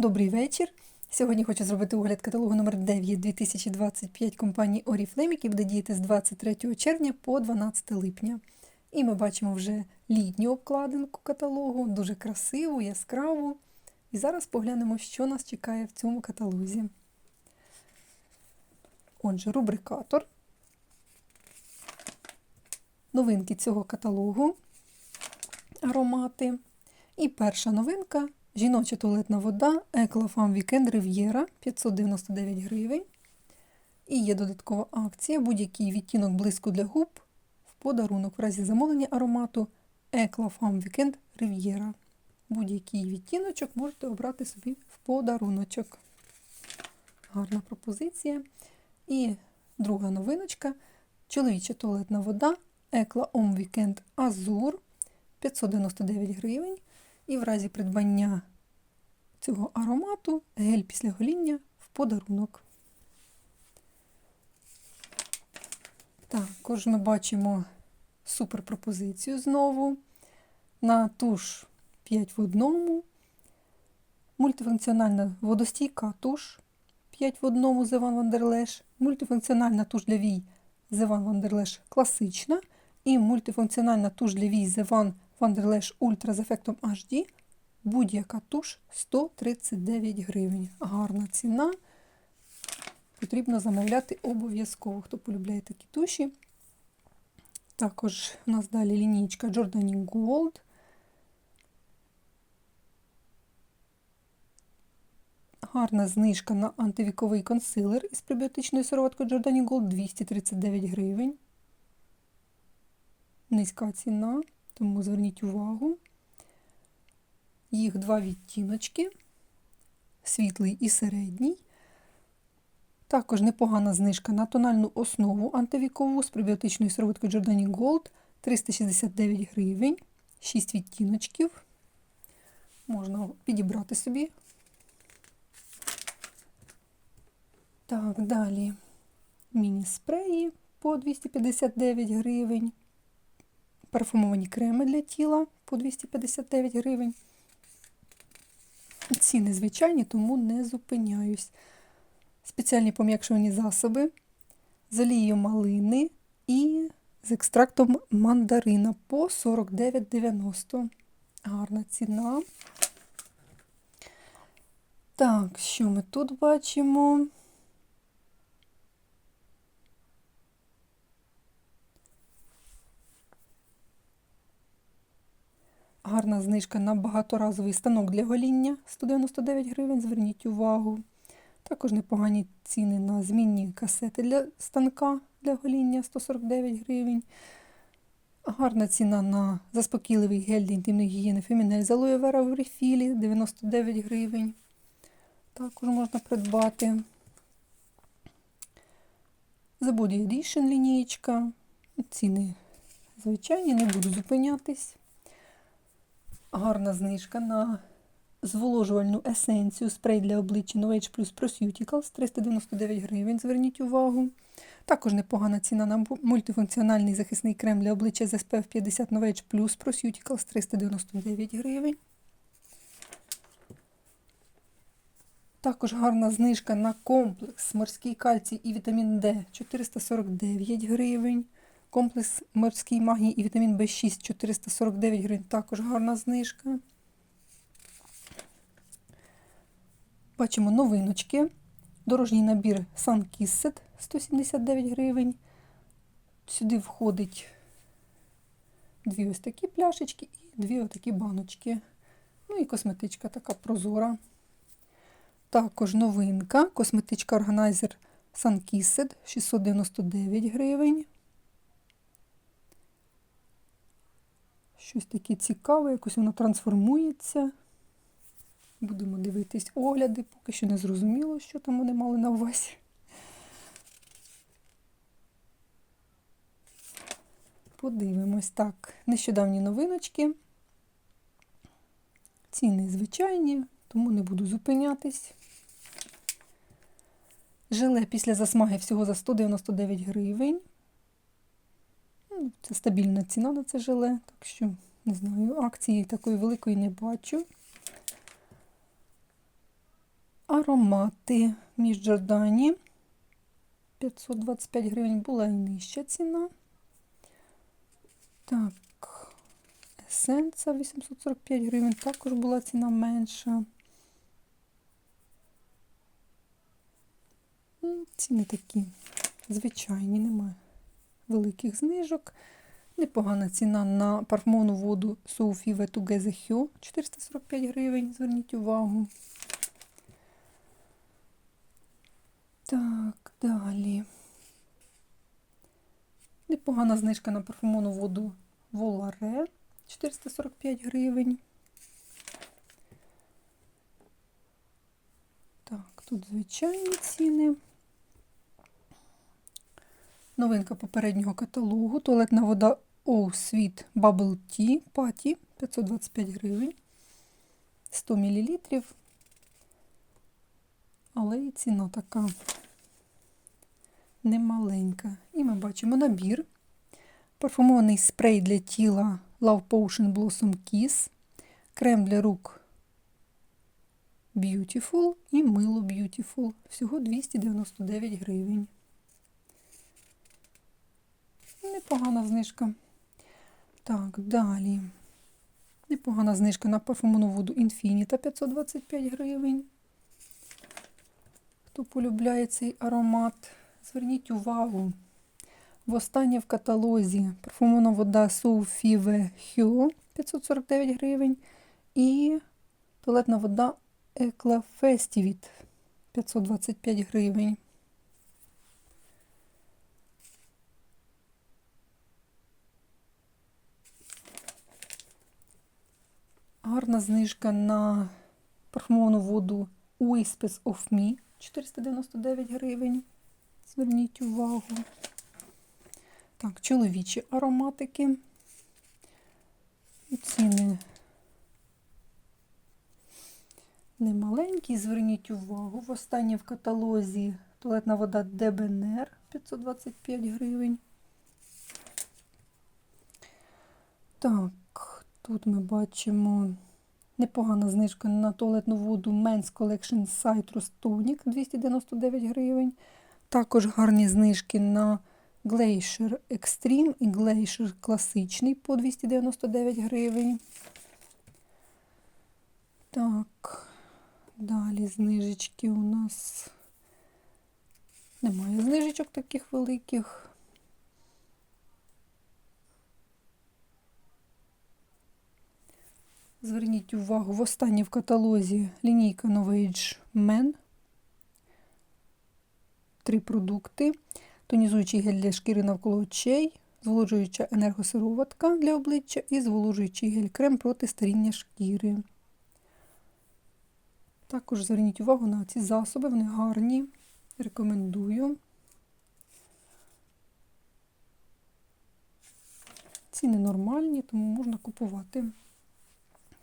Добрий вечір. Сьогодні хочу зробити огляд каталогу номер 9 2025 компанії Oriflame, який буде діяти з 23 червня по 12 липня. І ми бачимо вже літню обкладинку каталогу, дуже красиву, яскраву. І зараз поглянемо, що нас чекає в цьому каталозі. Отже, рубрикатор. Новинки цього каталогу. Аромати. І перша новинка жіноча туалетна вода Еклофам Weekend Riviera 599 гривень. І є додаткова акція будь-який відтінок блиску для губ в подарунок в разі замовлення аромату Еклофам Weekend Riviera. Будь-який відтіночок можете обрати собі в подаруночок. Гарна пропозиція. І друга новиночка чоловіча туалетна вода Екла Om Weekend Azur 599 гривень. І в разі придбання цього аромату гель після гоління в подарунок. Також ми бачимо супер пропозицію знову. На туш 5 в одному. Мультифункціональна водостійка туш 5 в одному з Evan Van der Мультифункціональна туш для вій з Evan Van der класична. І мультифункціональна туш для вій з Evan Van der Ultra з ефектом HD. Будь-яка туш 139 гривень. Гарна ціна. Потрібно замовляти обов'язково, хто полюбляє такі туші. Також у нас далі лінійка Jordani Gold. Гарна знижка на антивіковий консилер із пребіотичною сироваткою Jordani Gold 239 гривень. Низька ціна, тому зверніть увагу. Їх два відтіночки, світлий і середній. Також непогана знижка на тональну основу антивікову з пребіотичною сироваткою Jordani Gold 369 гривень, 6 відтіночків. Можна підібрати собі. Так, далі міні-спреї по 259 гривень. Парфумовані креми для тіла по 259 гривень. Ціни звичайні, тому не зупиняюсь. Спеціальні пом'якшувані засоби з олією малини і з екстрактом мандарина по 49,90. Гарна ціна. Так, що ми тут бачимо? Гарна знижка на багаторазовий станок для гоління 199 гривень, зверніть увагу. Також непогані ціни на змінні касети для станка для гоління 149 гривень. Гарна ціна на заспокійливий гель для інтимної гігієни Фемінель з алоє вера в рефілі 99 гривень. Також можна придбати. Body Edition лінієчка. Ціни звичайні, не буду зупинятись. Гарна знижка на зволожувальну есенцію спрей для обличчя Novage Plus Prosuticals 399 гривень. Зверніть увагу. Також непогана ціна на мультифункціональний захисний крем для обличчя з SPF 50 Novage Plus Prosuticals 399 гривень. Також гарна знижка на комплекс морський кальцій і вітамін D 449 гривень. Комплекс морський магній і вітамін В6 449 гривень. Також гарна знижка. Бачимо новиночки. Дорожній набір Sun 179 гривень. Сюди входить дві ось такі пляшечки і дві ось такі баночки. Ну і косметичка така прозора. Також новинка. Косметичка Organizer Sun 699 гривень. Щось таке цікаве, якось воно трансформується. Будемо дивитись огляди, поки що не зрозуміло, що там вони мали на увазі. Подивимось. Так, нещодавні новиночки. Ціни звичайні, тому не буду зупинятись. Желе після засмаги всього за 199 гривень. Це стабільна ціна на це желе, так що, не знаю, акції такої великої не бачу. Аромати між Джордані. 525 гривень була і нижча ціна. Так, есенца 845 гривень, також була ціна менша. Ціни такі звичайні, немає великих знижок. Непогана ціна на парфумовну воду Ветугезе Хьо 445 гривень, зверніть увагу. Так, далі. Непогана знижка на парфумовну воду Воларе 445 гривень. Так, тут звичайні ціни. Новинка попереднього каталогу. Туалетна вода Оу Sweet Bubble Tea Patty 525 гривень. 100 мл. Але і ціна така немаленька. І ми бачимо набір. Парфумований спрей для тіла Love Potion Blossom Kiss. Крем для рук Beautiful і мило Beautiful. Всього 299 гривень. Непогана знижка. Так, далі. Непогана знижка на парфумовану воду Infinita 525 гривень. Хто полюбляє цей аромат, зверніть увагу. Востаннє в каталозі парфумована вода Sofive Hue 549 гривень. І туалетна вода Ecla Festivit 525 гривень. Гарна знижка на парфумовану воду Whispers of Me 499 гривень. Зверніть увагу. Так, чоловічі ароматики. І ціни немаленькі, зверніть увагу. Востаннє в каталозі туалетна вода Дебенер 525 гривень. Так, тут ми бачимо непогана знижка на туалетну воду Men's Collection Citrus Tonic 299 гривень. Також гарні знижки на Glacier Extreme і Glacier класичний по 299 гривень. Так, далі знижечки у нас немає знижечок таких великих. Зверніть увагу, в останній в каталозі лінійка Novage Men. Три продукти. Тонізуючий гель для шкіри навколо очей, зволожуюча енергосироватка для обличчя і зволожуючий гель-крем проти старіння шкіри. Також зверніть увагу на ці засоби, вони гарні. Рекомендую. Ціни нормальні, тому можна купувати.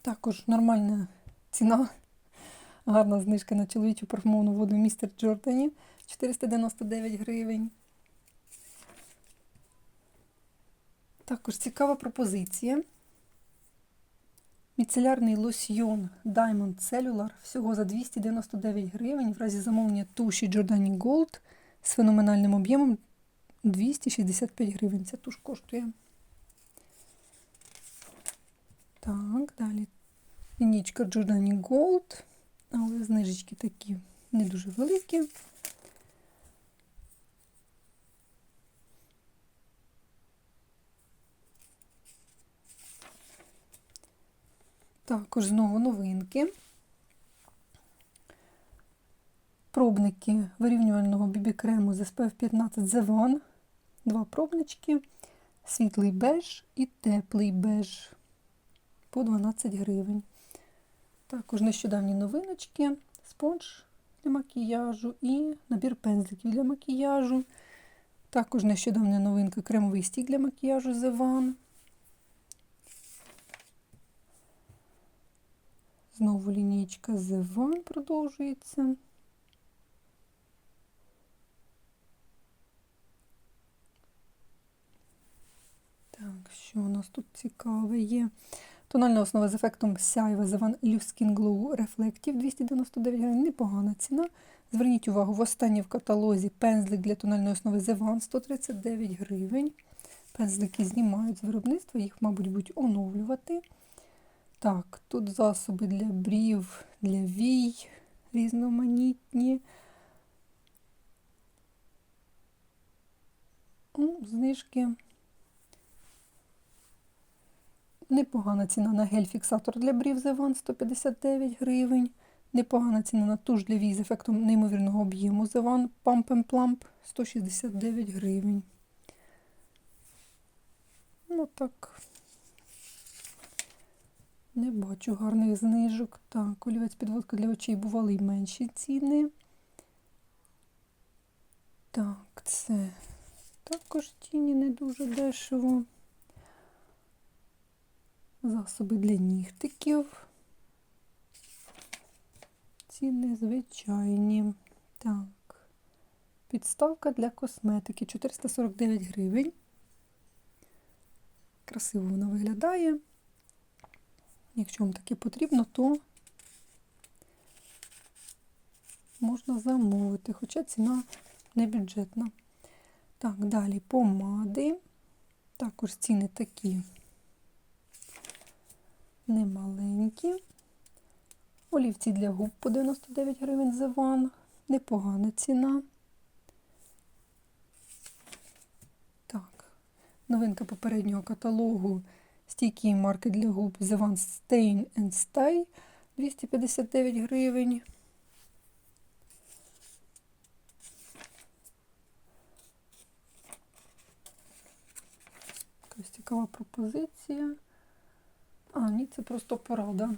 Також нормальна ціна, гарна знижка на чоловічу парфумовну воду містер Джордані 499 гривень. Також цікава пропозиція. Міцелярний лосьйон Diamond Cellular всього за 299 гривень в разі замовлення туші Giordani Gold з феноменальним об'ємом 265 гривень. Ця туш коштує. Так, далі лінічка Giordani Gold, але знижечки такі не дуже великі. Також знову новинки. Пробники вирівнювального бібі-крему з SPF 15 The One. Два пробнички, світлий беж і теплий беж по 12 гривень. Також нещодавні новиночки, спонж для макіяжу і набір пензликів для макіяжу. Також нещодавня новинка кремовий стік для макіяжу The One. Знову лінійка The One продовжується. Так, що у нас тут цікаве є? Тональна основа з ефектом сяйва The Van Skin Glow Reflective 299 гривень. Непогана ціна. Зверніть увагу, в останній в каталозі пензлик для тональної основи The Van 139 гривень. Пензлики знімають з виробництва, їх, мабуть, будуть оновлювати. Так, тут засоби для брів, для вій різноманітні. Ну, знижки. Непогана ціна на гель-фіксатор для брів One 159 гривень. Непогана ціна на туш для вій з ефектом неймовірного об'єму One Pump Plump 169 гривень. Ну так. Не бачу гарних знижок. Так, олівець підводка для очей бували й менші ціни. Так, це також тіні не дуже дешево. Засоби для нігтиків. Ціни звичайні. Так. Підставка для косметики 449 гривень. Красиво вона виглядає. Якщо вам таке потрібно, то можна замовити, хоча ціна не бюджетна. Так, далі помади. Також ціни такі немаленькі. Олівці для губ по 99 гривень за ван. Непогана ціна. Так, новинка попереднього каталогу. Стійкі марки для губ The One Stain and Stay 259 гривень. Якась цікава пропозиція. А, ні, це просто порада.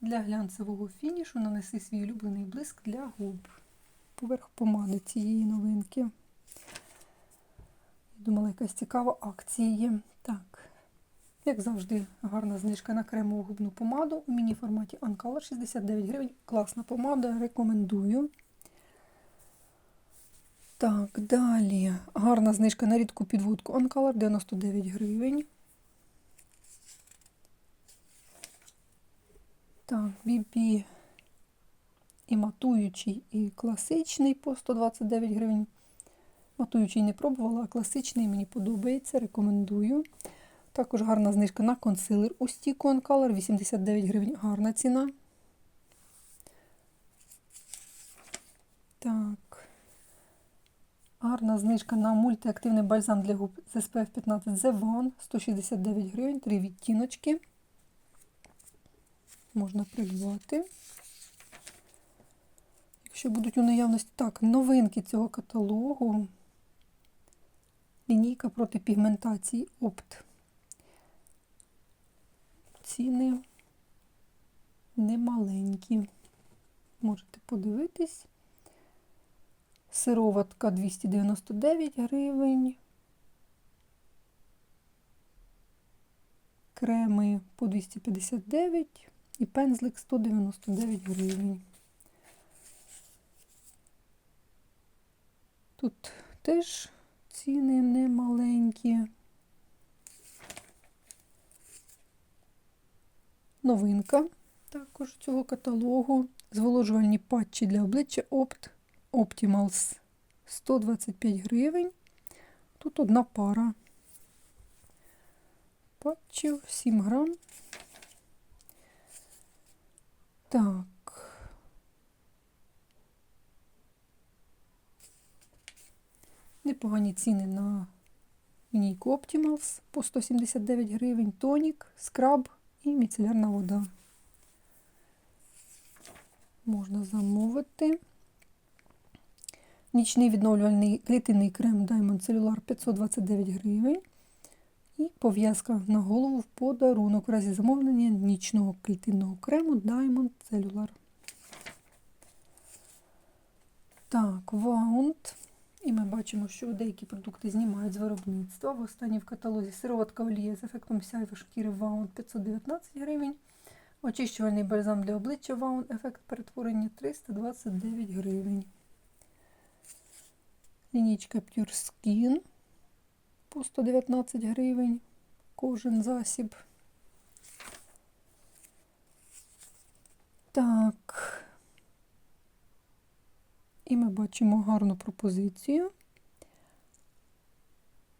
Для глянцевого фінішу нанеси свій улюблений блиск для губ. Поверх помади цієї новинки. Думала, якась цікава акція є. Так. Як завжди, гарна знижка на кремову губну помаду у міні-форматі Uncolor 69 гривень. Класна помада, рекомендую. Так, далі. Гарна знижка на рідку підводку Uncolor 99 гривень. Так, BB і матуючий, і класичний по 129 гривень. Матуючий не пробувала, а класичний мені подобається, рекомендую. Також гарна знижка на консилер у стіку Color 89 гривень. Гарна ціна. Так. Гарна знижка на мультиактивний бальзам для губ з SPF 15 The One 169 гривень, три відтіночки. Можна придбати. Якщо будуть у наявності. Так, новинки цього каталогу. Лінійка проти пігментації Опт ціни немаленькі. Можете подивитись. Сироватка 299 гривень. Креми по 259 і пензлик 199 гривень. Тут теж ціни немаленькі. новинка також цього каталогу. Зволожувальні патчі для обличчя Opt Optimals 125 гривень. Тут одна пара патчів 7 грам. Так. Непогані ціни на лінійку Optimals по 179 гривень, тонік, скраб і міцелярна вода. Можна замовити. Нічний відновлювальний клітинний крем Diamond Cellular 529 гривень. І пов'язка на голову в подарунок у разі замовлення нічного клітинного крему Diamond Cellular. Так, ваунт. І ми бачимо, що деякі продукти знімають з виробництва. В останній в каталозі сироватка олія з ефектом сяйва шкіри Ваун 519 гривень. Очищувальний бальзам для обличчя Ваун, ефект перетворення 329 гривень. Лінічка Pure Skin по 119 гривень. Кожен засіб. Так. І ми бачимо гарну пропозицію.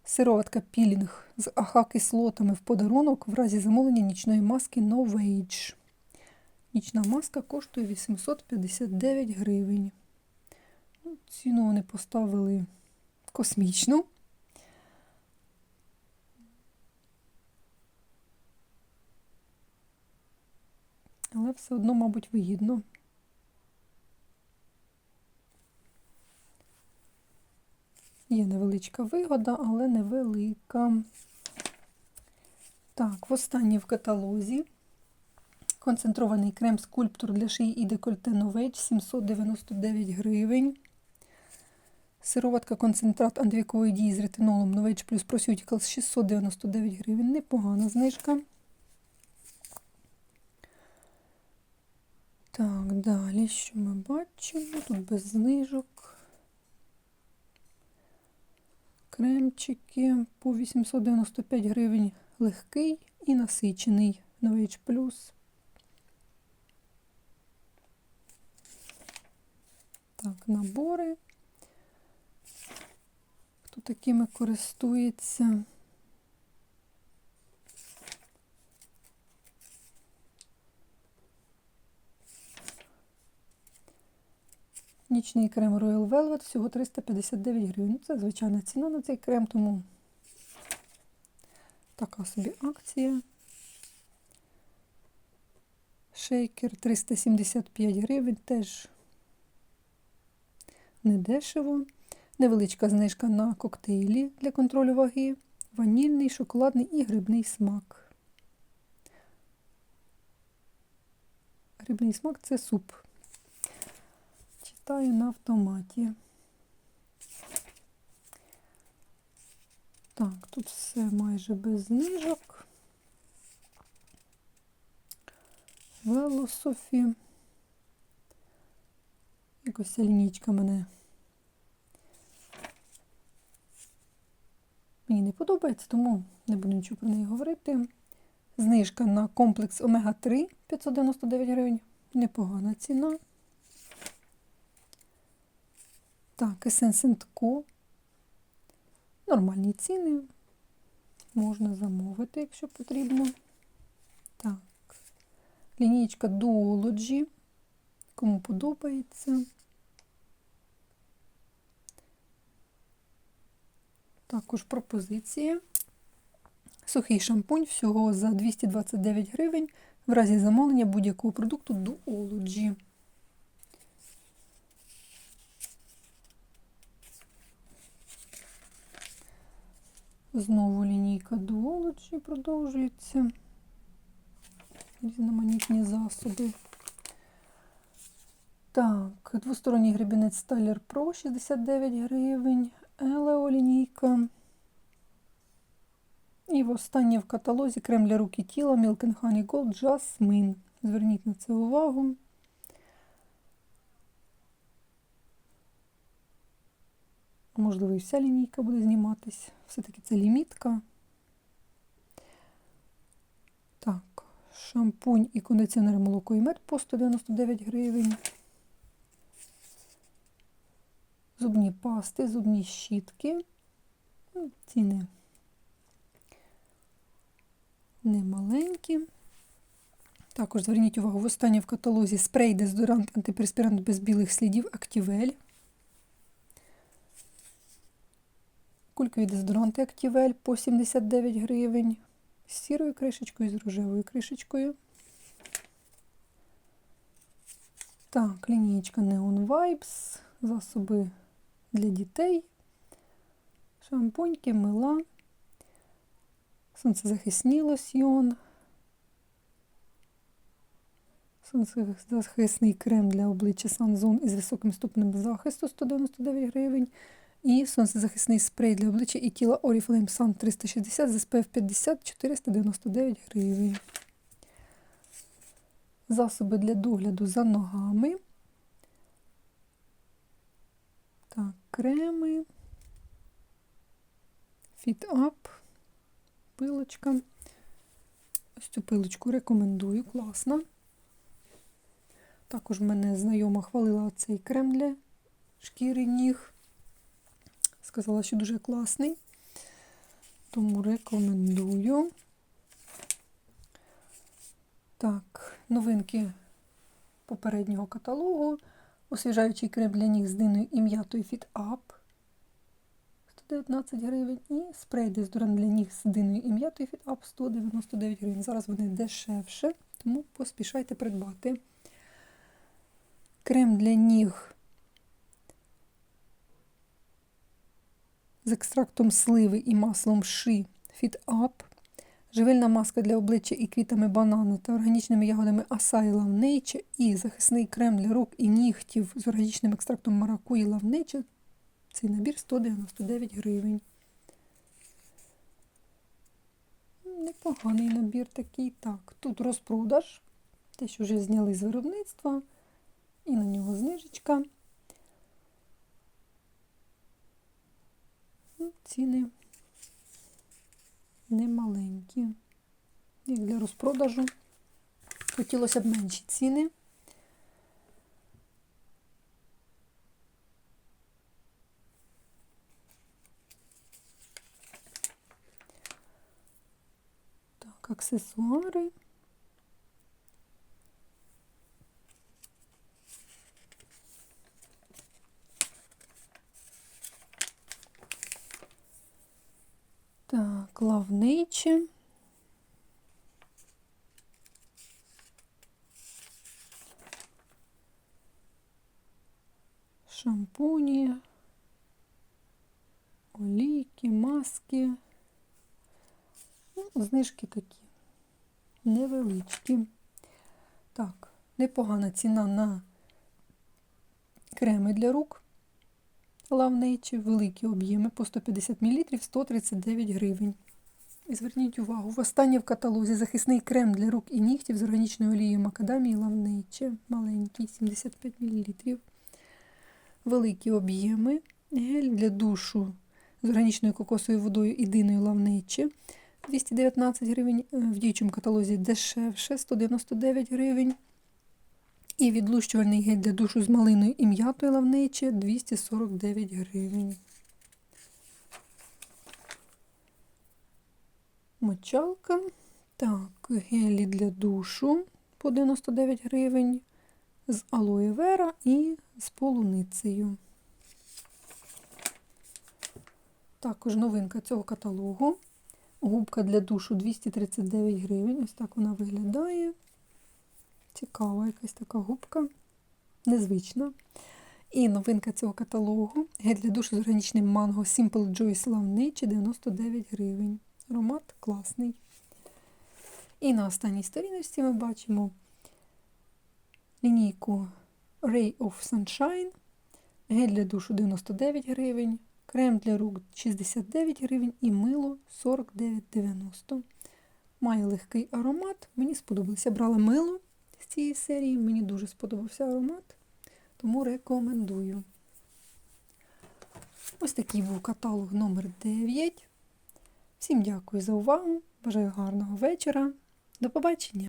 Сироватка пілінг з АХ-кислотами в подарунок в разі замовлення нічної маски Novage. Нічна маска коштує 859 гривень. Ну, Ціну вони поставили космічну. Але все одно, мабуть, вигідно. Є невеличка вигода, але невелика. Так, востаннє в каталозі. Концентрований крем скульптур для шиї і декольте Novage 799 гривень. Сироватка концентрат антивікової дії з ретинолом Novage плюс Proseuticals 699 гривень. Непогана знижка. Так, далі, що ми бачимо? Тут без знижок. Кремчики по 895 гривень легкий і насичений Novage Plus. Так, набори. Хто такими користується? Нічний крем Royal Velvet всього 359 гривень. Ну, Це звичайна ціна на цей крем, тому така собі акція. Шейкер 375 гривень, теж недешево. Невеличка знижка на коктейлі для контролю ваги, ванільний, шоколадний і грибний смак. Грибний смак це суп. Читаю на автоматі. Так, тут все майже без знижок. Велософі. Якось ця лінійка мене. Мені не подобається, тому не буду нічого про неї говорити. Знижка на комплекс Омега-3 599 гривень. Непогана ціна. Так, Co. Нормальні ціни. Можна замовити, якщо потрібно. Так. Лінійка Duology. Кому подобається. Також пропозиція. Сухий шампунь всього за 229 гривень в разі замовлення будь-якого продукту Duology. Знову лінійка Duology продовжується. Різноманітні засоби. Так, двосторонній гребінець Styler Pro 69 гривень. Елео лінійка. І в останнє в каталозі крем для рук і тіла Milk Honey Gold Jasmine. Зверніть на це увагу. Можливо, і вся лінійка буде зніматись. Все-таки це лімітка. Так, шампунь і кондиціонер молоко і мед по 199 гривень. Зубні пасти, зубні щітки. Ну, Ціни не маленькі. Також зверніть увагу, в останнє в каталозі спрей, дезодорант, антиперспірант без білих слідів Актівель. Кулькові дезодоранти Актівель по 79 гривень. З сірою кришечкою, з рожевою кришечкою. Так, лінієчка Neon Vibes, засоби для дітей, шампуньки, мила, сонцезахисні лосьйон, сонцезахисний крем для обличчя Sunzone із високим ступенем захисту 199 гривень. І сонцезахисний спрей для обличчя і тіла Oriflame Sun 360 з SPF 50 499 гривень. Засоби для догляду за ногами. Так, креми. Fit Up. Пилочка. Ось цю пилочку рекомендую, класна. Також в мене знайома хвалила цей крем для шкіри ніг. Сказала, що дуже класний. Тому рекомендую. Так, новинки попереднього каталогу. Освіжаючий крем для ніг з диною і м'ятою Fit Up 119 гривень. І спрей дезодорант для ніг з диною і м'ятою Fit Up 199 гривень. Зараз вони дешевше, тому поспішайте придбати. Крем для ніг з екстрактом сливи і маслом ши Fit Up. Живильна маска для обличчя і квітами банану та органічними ягодами Love Nature і захисний крем для рук і нігтів з органічним екстрактом маракуї Nature. Цей набір 199 гривень. Непоганий набір такий. Так, тут розпродаж. Те, що вже зняли з виробництва. І на нього знижечка. Ціни немаленькі. Як для розпродажу. Хотілося б менші ціни. Так, аксесуари. Так, лавничі. Шампуні, олійки, маски. Ну, знижки такі невеличкі. Так, непогана ціна на креми для рук. Лавнечі, великі об'єми по 150 мл 139 гривень. І зверніть увагу, в останнє в каталозі захисний крем для рук і нігтів з органічною олією макадамії лавнече. Маленький, 75 мл. Великі об'єми. Гель для душу з органічною кокосовою водою і диною лавнече. 219 гривень. В діючому каталозі дешевше 199 гривень. І відлущувальний гель для душу з малиною і м'ятою лавниче 249 гривень. Мочалка. Так, гелі для душу по 99 гривень. З алоє вера і з полуницею. Також новинка цього каталогу. Губка для душу 239 гривень. Ось так вона виглядає. Цікава якась така губка, незвична. І новинка цього каталогу. Гель для душу з органічним манго Simple Joy Love Nature 99 гривень. Аромат класний. І на останній сторіночці ми бачимо лінійку Ray of Sunshine. Гель для душу 99 гривень, крем для рук 69 гривень і мило 49,90. Має легкий аромат. Мені сподобалося. Брала мило з цієї серії. Мені дуже сподобався аромат, тому рекомендую. Ось такий був каталог номер 9. Всім дякую за увагу. Бажаю гарного вечора. До побачення!